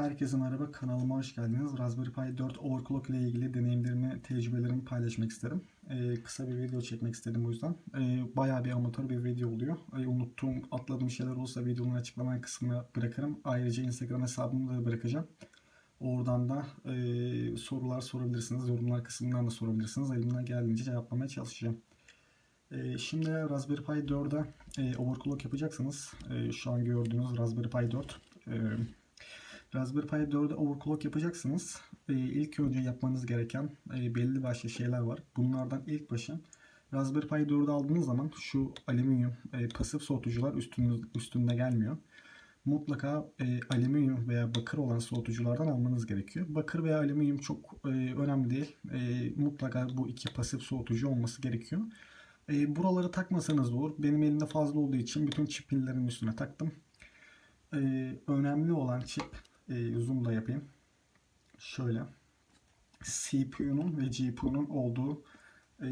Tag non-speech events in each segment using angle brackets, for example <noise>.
Herkese merhaba, kanalıma hoş geldiniz. Raspberry Pi 4 Overclock ile ilgili deneyimlerimi, tecrübelerimi paylaşmak istedim. Ee, kısa bir video çekmek istedim o yüzden. Ee, bayağı bir amatör bir video oluyor. Ee, unuttuğum, atladığım şeyler olursa videonun açıklama kısmına bırakırım. Ayrıca Instagram hesabımı da bırakacağım. Oradan da e, sorular sorabilirsiniz. Yorumlar kısmından da sorabilirsiniz. Elimden geldiğince cevaplamaya çalışacağım. Ee, şimdi Raspberry Pi 4'e e, overclock yapacaksınız. E, şu an gördüğünüz Raspberry Pi 4. E, Raspberry Pi 4'e overclock yapacaksınız. E, ilk önce yapmanız gereken e, belli başlı şeyler var. Bunlardan ilk başı Raspberry Pi 4'ü aldığınız zaman şu alüminyum e, pasif soğutucular üstünüz, üstünde gelmiyor. Mutlaka e, alüminyum veya bakır olan soğutuculardan almanız gerekiyor. Bakır veya alüminyum çok e, önemli değil. E, mutlaka bu iki pasif soğutucu olması gerekiyor. E, buraları takmasanız da olur. Benim elimde fazla olduğu için bütün çip pillerin üstüne taktım. E, önemli olan çip e, zoom da yapayım. Şöyle. CPU'nun ve GPU'nun olduğu e,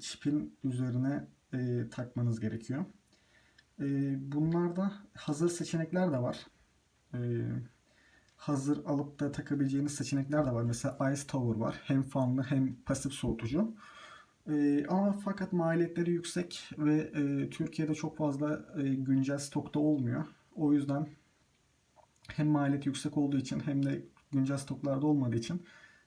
çipin üzerine e, takmanız gerekiyor. E, bunlarda hazır seçenekler de var. E, hazır alıp da takabileceğiniz seçenekler de var. Mesela Ice Tower var. Hem fanlı hem pasif soğutucu. E, ama fakat maliyetleri yüksek ve e, Türkiye'de çok fazla e, güncel stokta olmuyor. O yüzden hem maliyet yüksek olduğu için hem de güncel stoklarda olmadığı için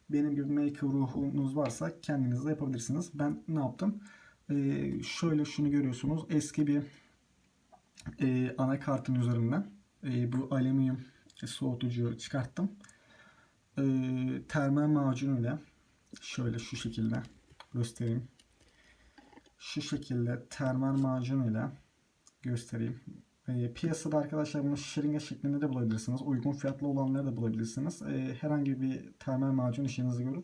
benim gibi maker ruhunuz varsa kendiniz de yapabilirsiniz. Ben ne yaptım? Ee, şöyle şunu görüyorsunuz. Eski bir e, anakartın üzerinden e, bu alüminyum soğutucu çıkarttım. E, termal macunuyla şöyle şu şekilde göstereyim. Şu şekilde termal macunuyla göstereyim. E, piyasada arkadaşlar bunu şırınga şeklinde de bulabilirsiniz. Uygun fiyatlı olanları da bulabilirsiniz. E, herhangi bir termal macun işinizi görür.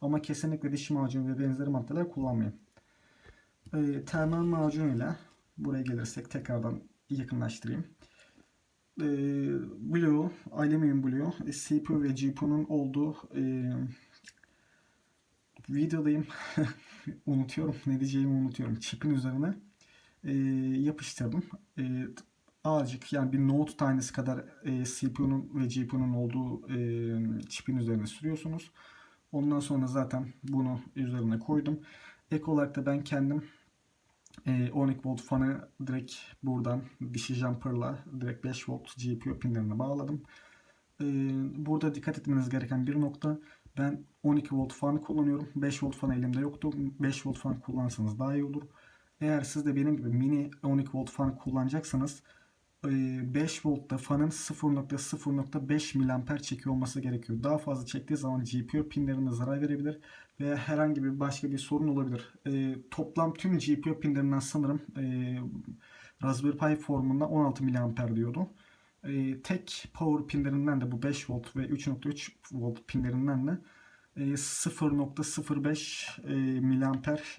Ama kesinlikle diş macunu ve benzeri maddeler kullanmayın. E, termal macun ile buraya gelirsek tekrardan yakınlaştırayım. Blue, Aluminium Blue, e, CPU ve GPU'nun olduğu videodayım. <laughs> unutuyorum. Ne diyeceğimi unutuyorum. Çipin üzerine e, yapıştırdım. E, azıcık yani bir note tanesi kadar e, CPU'nun ve GPU'nun olduğu e, çipin üzerine sürüyorsunuz. Ondan sonra zaten bunu üzerine koydum. Ek olarak da ben kendim e, 12 volt fanı direkt buradan dişi jumper'la direkt 5 volt GPU pinlerine bağladım. E, burada dikkat etmeniz gereken bir nokta ben 12 volt fan kullanıyorum. 5 volt fan elimde yoktu. 5 volt fan kullansanız daha iyi olur. Eğer siz de benim gibi mini 12 volt fan kullanacaksanız 5 voltta fanın 0.0.5 miliamper çekiyor olması gerekiyor. Daha fazla çektiği zaman GPU pinlerine zarar verebilir veya herhangi bir başka bir sorun olabilir. E, toplam tüm GPU pinlerinden sanırım e, Raspberry Pi formunda 16 miliamper diyordu. E, tek power pinlerinden de bu 5 volt ve 3.3 volt pinlerinden de 0.05 e, miliamper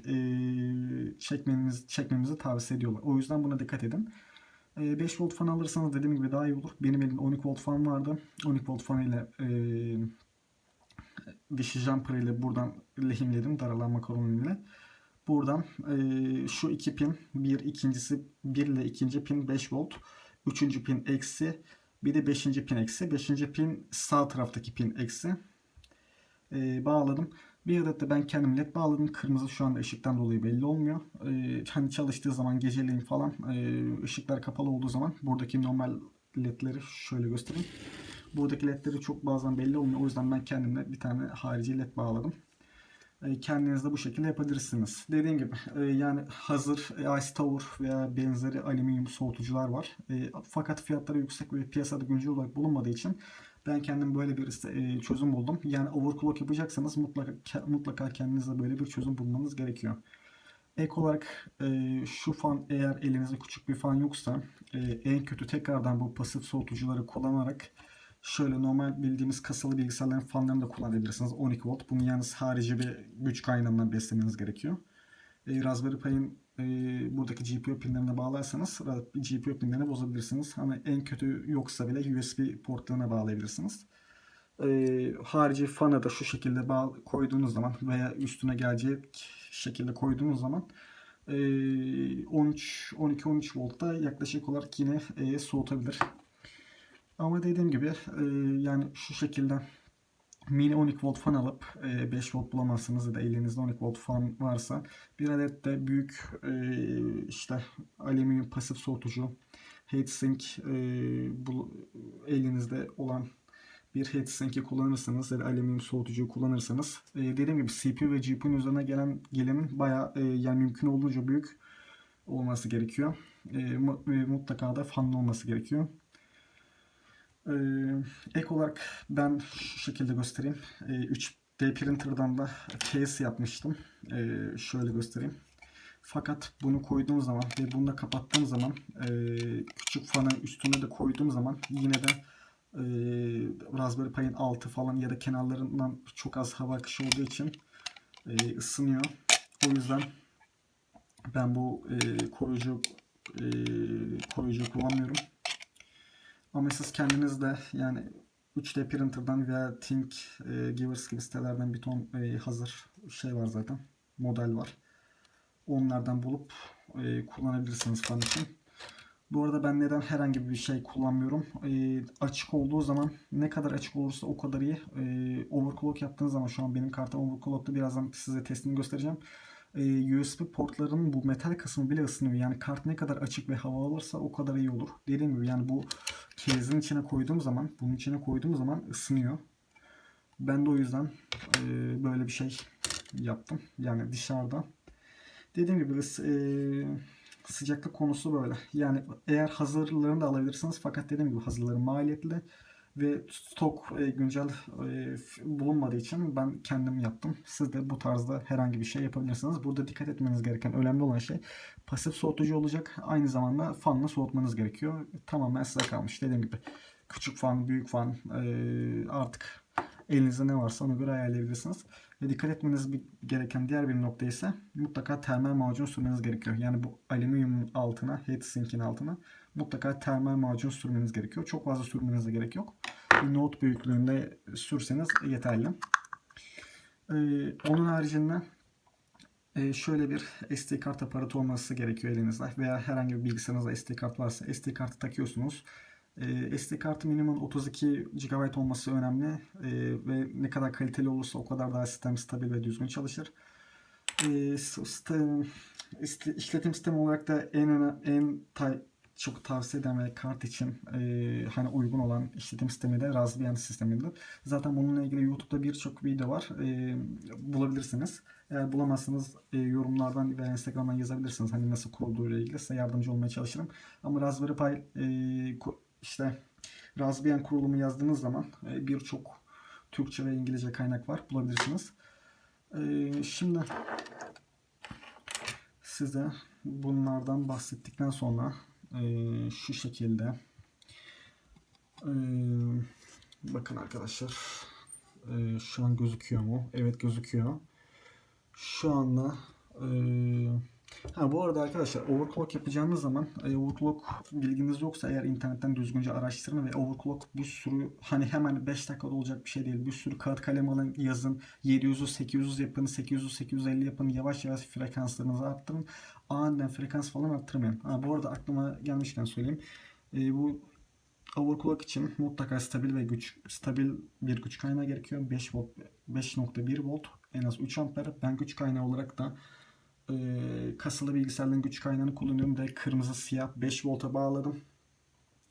çekmemiz, çekmemizi tavsiye ediyorlar. O yüzden buna dikkat edin. 5 volt fan alırsanız dediğim gibi daha iyi olur. Benim elimde 12 volt fan vardı. 12 volt fan ile e, dişi jumper ile buradan lehimledim daralanma koronu ile. Buradan e, şu iki pin bir ikincisi bir ile ikinci pin 5 volt. Üçüncü pin eksi. Bir de beşinci pin eksi. Beşinci pin sağ taraftaki pin eksi. E, bağladım. Bir adet de ben kendim led bağladım. Kırmızı şu anda ışıktan dolayı belli olmuyor. Ee, hani çalıştığı zaman geceleyin falan e, ışıklar kapalı olduğu zaman buradaki normal ledleri şöyle göstereyim. Buradaki ledleri çok bazen belli olmuyor. O yüzden ben kendimde bir tane harici led bağladım. E, kendiniz de bu şekilde yapabilirsiniz. Dediğim gibi e, yani hazır Ice Tower veya benzeri alüminyum soğutucular var. E, fakat fiyatları yüksek ve piyasada güncel olarak bulunmadığı için ben kendim böyle bir e, çözüm buldum. Yani overclock yapacaksanız mutlaka mutlaka kendinize böyle bir çözüm bulmanız gerekiyor. Ek olarak e, şu fan eğer elinizde küçük bir fan yoksa e, en kötü tekrardan bu pasif soğutucuları kullanarak şöyle normal bildiğimiz kasalı bilgisayarların fanlarını da kullanabilirsiniz. 12 volt. Bunun yalnız harici bir güç kaynağından beslemeniz gerekiyor. E, Raspberry Pi'nin e, buradaki GPU pinlerine bağlarsanız GPU pinlerini bozabilirsiniz. Ama en kötü yoksa bile USB portlarına bağlayabilirsiniz. E, harici fanı da şu şekilde bağ koyduğunuz zaman veya üstüne gelecek şekilde koyduğunuz zaman e, 13 12 13 voltta yaklaşık olarak yine e, soğutabilir. Ama dediğim gibi e, yani şu şekilde mini 12 volt fan alıp e, 5 volt bulamazsınız ya da elinizde 12 volt fan varsa bir adet de büyük e, işte alüminyum pasif soğutucu heatsink e, bu, elinizde olan bir heatsink'i kullanırsanız ya da alüminyum soğutucuyu kullanırsanız e, dediğim gibi CPU ve GPU'nun üzerine gelen gelenin bayağı e, yani mümkün olduğunca büyük olması gerekiyor. E, mutlaka da fanlı olması gerekiyor. Ee, ek olarak ben şu şekilde göstereyim. Ee, 3D printer'dan da case yapmıştım. Ee, şöyle göstereyim. Fakat bunu koyduğum zaman ve bunu da kapattığım zaman e, küçük fanı üstüne de koyduğum zaman yine de e, Raspberry Pi'nin altı falan ya da kenarlarından çok az hava akışı olduğu için e, ısınıyor. O yüzden ben bu koruyucu e, koruyucu kullanmıyorum. Ama siz kendiniz de yani 3D printer'dan veya Think e, Givers gibi sitelerden bir ton e, hazır şey var zaten. Model var. Onlardan bulup e, kullanabilirsiniz fan için. Bu arada ben neden herhangi bir şey kullanmıyorum? E, açık olduğu zaman ne kadar açık olursa o kadar iyi. E, overclock yaptığınız zaman şu an benim kartım overclock'ta birazdan size testini göstereceğim. E, USB portların bu metal kısmı bile ısınıyor. Yani kart ne kadar açık ve hava alırsa o kadar iyi olur. Dediğim gibi yani bu case'in içine koyduğum zaman, bunun içine koyduğum zaman ısınıyor. Ben de o yüzden e, böyle bir şey yaptım. Yani dışarıda. Dediğim gibi e, sıcaklık konusu böyle. Yani eğer hazırlarını da alabilirsiniz fakat dediğim gibi hazırları maliyetli ve stok e, güncel e, bulunmadığı için ben kendim yaptım. Siz de bu tarzda herhangi bir şey yapabilirsiniz. Burada dikkat etmeniz gereken önemli olan şey pasif soğutucu olacak. Aynı zamanda fanla soğutmanız gerekiyor. Tamamen size kalmış. Dediğim gibi küçük fan, büyük fan e, artık elinizde ne varsa ona göre ayarlayabilirsiniz. Ve dikkat etmeniz gereken diğer bir nokta ise mutlaka termal macun sürmeniz gerekiyor. Yani bu alüminyumun altına, heatsink'in altına mutlaka termal macun sürmeniz gerekiyor. Çok fazla sürmenize gerek yok. Bir note büyüklüğünde sürseniz yeterli. Ee, onun haricinde e, şöyle bir SD kart aparatı olması gerekiyor elinizde veya herhangi bir bilgisayarınızda SD kart varsa SD kartı takıyorsunuz. Ee, SD kartı minimum 32 GB olması önemli Ee, ve ne kadar kaliteli olursa o kadar daha sistem stabil ve düzgün çalışır. S- sistem, ist- işletim sistemi olarak da en öne- en çok tavsiye eden ve kart için e, hani uygun olan işletim sistemi de Raspbian sistemidir. Zaten bununla ilgili YouTube'da birçok video var. E, bulabilirsiniz. Eğer bulamazsanız e, yorumlardan veya Instagram'dan yazabilirsiniz. Hani nasıl kurulduğuyla ilgili size yardımcı olmaya çalışırım. Ama Raspberry Pi e, işte Raspbian kurulumu yazdığınız zaman e, birçok Türkçe ve İngilizce kaynak var. Bulabilirsiniz. E, şimdi size bunlardan bahsettikten sonra e, şu şekilde e, bakın arkadaşlar e, şu an gözüküyor mu? Evet gözüküyor. Şu anda e, ha bu arada arkadaşlar overclock yapacağınız zaman e, overclock bilginiz yoksa eğer internetten düzgünce araştırın ve overclock bir sürü hani hemen 5 dakikada olacak bir şey değil. Bir sürü kağıt kalem alın yazın 700 800 yapın 800 850 yapın yavaş yavaş frekanslarınızı arttırın. Aniden frekans falan arttırmayın. Ha, bu arada aklıma gelmişken söyleyeyim. E, bu overclock için mutlaka stabil ve güç stabil bir güç kaynağı gerekiyor. 5 volt 5.1 volt en az 3 amper. Ben güç kaynağı olarak da e, kasılı bilgisayarların güç kaynağını kullanıyorum. Direkt kırmızı siyah 5 volta bağladım.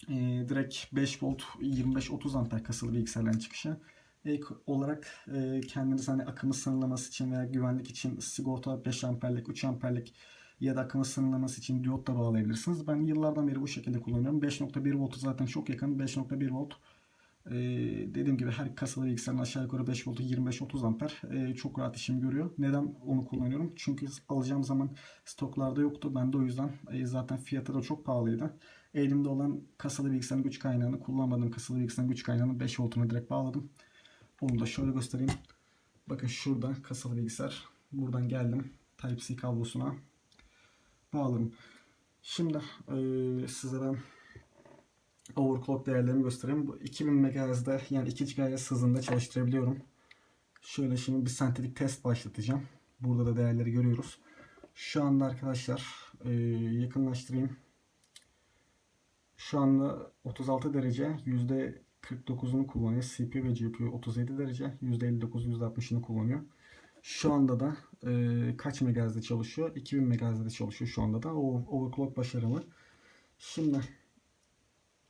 E, direkt 5 volt 25-30 amper kasılı bilgisayarların çıkışı. Ek olarak e, kendiniz hani akımı sınırlaması için veya güvenlik için sigorta 5 amperlik 3 amperlik ya da akımı sınırlaması için diyot da bağlayabilirsiniz. Ben yıllardan beri bu şekilde kullanıyorum. 5.1 voltu zaten çok yakın. 5.1 volt ee, dediğim gibi her kasalı bilgisayarın aşağı yukarı 5 voltu 25-30 amper ee, çok rahat işimi görüyor. Neden onu kullanıyorum? Çünkü alacağım zaman stoklarda yoktu. Ben de o yüzden e, zaten fiyatı da çok pahalıydı. Elimde olan kasalı bilgisayarın güç kaynağını kullanmadığım kasalı bilgisayarın güç kaynağını 5 voltuna direkt bağladım. Onu da şöyle göstereyim. Bakın şurada kasalı bilgisayar. Buradan geldim. Type-C kablosuna bağladım. Şimdi e, size ben overclock değerlerimi göstereyim. Bu 2000 MHz'de yani 2 GHz hızında çalıştırabiliyorum. Şöyle şimdi bir sentetik test başlatacağım. Burada da değerleri görüyoruz. Şu anda arkadaşlar e, yakınlaştırayım. Şu anda 36 derece %49'unu kullanıyor. CPU ve GPU 37 derece %59 %60'ını kullanıyor. Şu anda da e, kaç MHz'de çalışıyor? 2000 MHz'de çalışıyor şu anda da. O overclock başarılı. Şimdi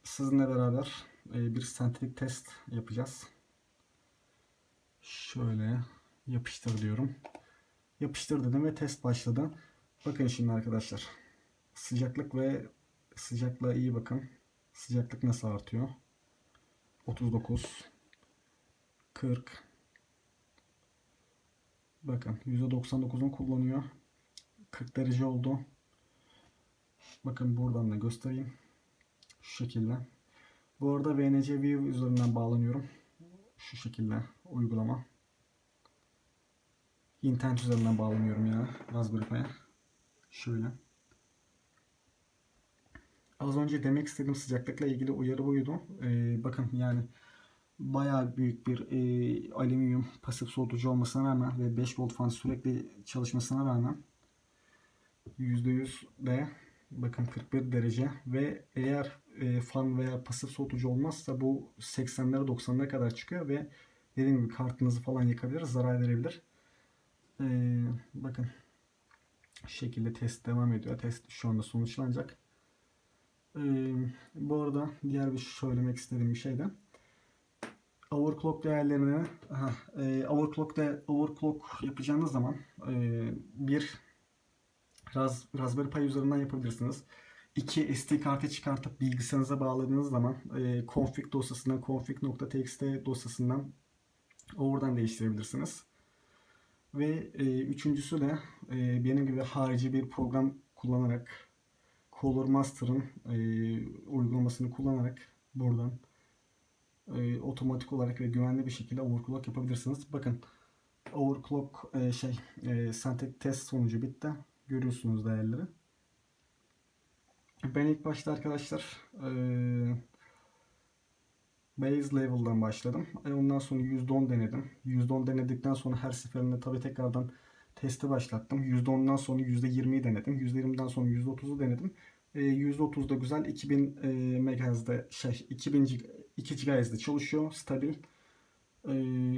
sizinle beraber e, bir sentetik test yapacağız. Şöyle yapıştır diyorum. Yapıştır dedim ve test başladı. Bakın şimdi arkadaşlar. Sıcaklık ve sıcaklığa iyi bakın. Sıcaklık nasıl artıyor? 39 40 Bakın %99'unu kullanıyor. 40 derece oldu. Bakın buradan da göstereyim. Şu şekilde. Bu arada VNC View üzerinden bağlanıyorum. Şu şekilde uygulama. İnternet üzerinden bağlanıyorum ya Raspberry Pi'ye. Şöyle. Az önce demek istediğim sıcaklıkla ilgili uyarı buydu. Ee, bakın yani bayağı büyük bir e, alüminyum pasif soğutucu olmasına rağmen ve 5 volt fan sürekli çalışmasına rağmen %100 de bakın 41 derece ve eğer e, fan veya pasif soğutucu olmazsa bu 80'lere 90'lara kadar çıkıyor ve dediğim gibi kartınızı falan yakabilir, zarar verebilir. Ee, bakın şekilde test devam ediyor. Test şu anda sonuçlanacak. Ee, bu arada diğer bir söylemek istediğim bir şey de overclock değerlerini aha, e, overclock de overclock yapacağınız zaman e, bir Raz, Raspberry Pi üzerinden yapabilirsiniz. İki SD kartı çıkartıp bilgisayarınıza bağladığınız zaman e, config dosyasından config.txt dosyasından oradan değiştirebilirsiniz. Ve e, üçüncüsü de e, benim gibi harici bir program kullanarak Color Master'ın e, uygulamasını kullanarak buradan e, otomatik olarak ve güvenli bir şekilde overclock yapabilirsiniz. Bakın overclock e, şey e, sentetik test sonucu bitti. Görüyorsunuz değerleri. Ben ilk başta arkadaşlar e, base level'dan başladım. E, ondan sonra %10 denedim. %10 denedikten sonra her seferinde tabi tekrardan testi başlattım. %10'dan sonra %20'yi denedim. %20'den sonra %30'u denedim. E, %30'da güzel 2000 e, MHz'de şey 2000 2 GHz'de çalışıyor stabil. E,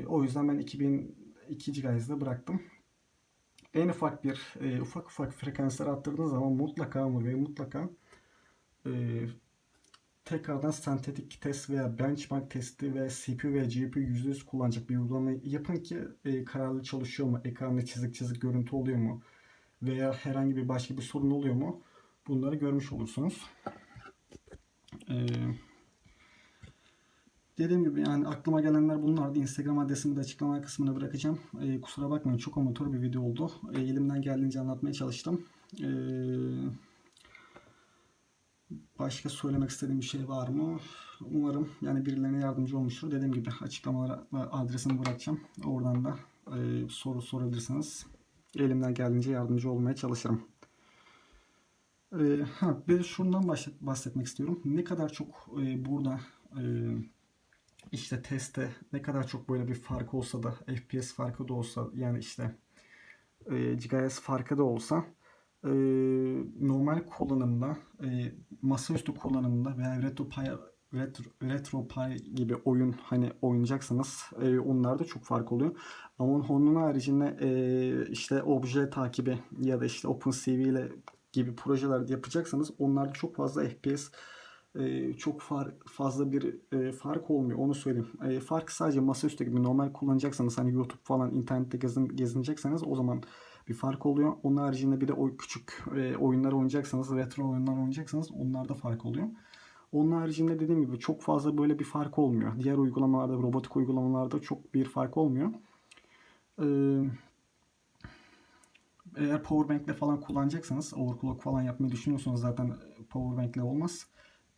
o yüzden ben 2002 GHz'de bıraktım. En ufak bir e, ufak ufak frekansları arttırdığınız zaman mutlaka ama ve mutlaka e, tekrardan sentetik test veya benchmark testi ve CPU ve GPU %100 kullanacak bir uygulama yapın ki e, kararlı çalışıyor mu, ekranda çizik çizik görüntü oluyor mu? Veya herhangi bir başka bir sorun oluyor mu? Bunları görmüş olursunuz. Ee, dediğim gibi yani aklıma gelenler bunlardı. Instagram adresimi de açıklama kısmına bırakacağım. Ee, kusura bakmayın çok amatör bir video oldu. Ee, elimden geldiğince anlatmaya çalıştım. Ee, başka söylemek istediğim bir şey var mı? Umarım yani birilerine yardımcı olmuştur. Dediğim gibi açıklamalara adresimi bırakacağım. Oradan da e, soru sorabilirsiniz. Elimden geldiğince yardımcı olmaya çalışırım. Ee, ha, bir şundan bahset, bahsetmek istiyorum. Ne kadar çok e, burada e, işte testte ne kadar çok böyle bir fark olsa da FPS farkı da olsa yani işte e, GHz farkı da olsa e, normal kullanımda e, masaüstü kullanımında veya RetroPie Retro, RetroPie gibi oyun hani oynayacaksanız e, onlarda çok fark oluyor. Ama onun haricinde e, işte obje takibi ya da işte OpenCV ile gibi projeler yapacaksanız onlarda çok fazla FPS e, çok far, fazla bir e, fark olmuyor onu söyleyeyim. E, fark sadece masaüstü gibi normal kullanacaksanız hani YouTube falan internette gezin, gezinecekseniz o zaman bir fark oluyor. Onun haricinde bir de o küçük e, oyunlar oynayacaksanız, retro oyunlar oynayacaksanız onlarda fark oluyor. Onun haricinde dediğim gibi çok fazla böyle bir fark olmuyor. Diğer uygulamalarda, robotik uygulamalarda çok bir fark olmuyor. Ee, eğer powerbank ile falan kullanacaksanız overclock falan yapmayı düşünüyorsanız zaten powerbank ile olmaz.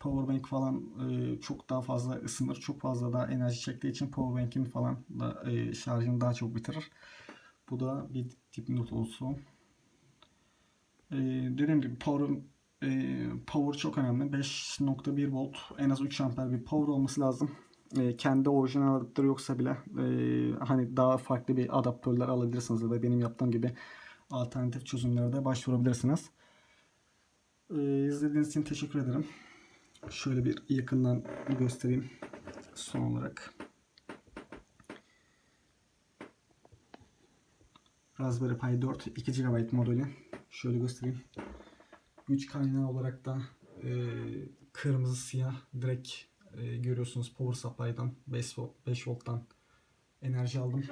Powerbank falan e, çok daha fazla ısınır. Çok fazla daha enerji çektiği için powerbank'in falan da e, şarjını daha çok bitirir. Bu da bir dipnot olsun. E, dediğim gibi power, e, power çok önemli. 5.1 volt en az 3 amper bir power olması lazım. E, kendi orijinal adaptörü yoksa bile e, hani daha farklı bir adaptörler alabilirsiniz ya da benim yaptığım gibi alternatif çözümlere de başvurabilirsiniz. Ee, izlediğiniz için teşekkür ederim. Şöyle bir yakından göstereyim son olarak. Raspberry Pi 4 2 GB modeli. Şöyle göstereyim. Güç kaynağı olarak da e, kırmızı siyah direkt e, görüyorsunuz power supply'dan 5, volt, 5 volttan enerji aldım.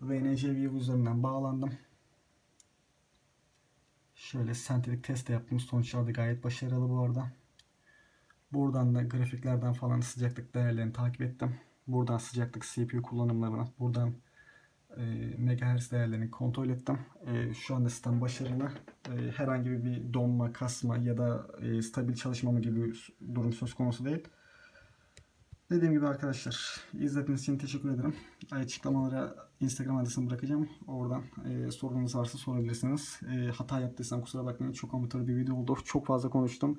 VNC View üzerinden bağlandım. Şöyle sentetik test de yaptım. Sonuçlar da gayet başarılı bu arada. Buradan da grafiklerden falan sıcaklık değerlerini takip ettim. Buradan sıcaklık CPU kullanımlarına, buradan e, megahertz değerlerini kontrol ettim. E, şu anda sistem başarılı. E, herhangi bir donma, kasma ya da e, stabil çalışmama gibi bir durum söz konusu değil. Dediğim gibi arkadaşlar izlediğiniz için teşekkür ederim. Açıklamalara Instagram adresini bırakacağım. Oradan e, sorunuz varsa sorabilirsiniz. E, hata yaptıysam kusura bakmayın. Çok amatör bir video oldu. Çok fazla konuştum.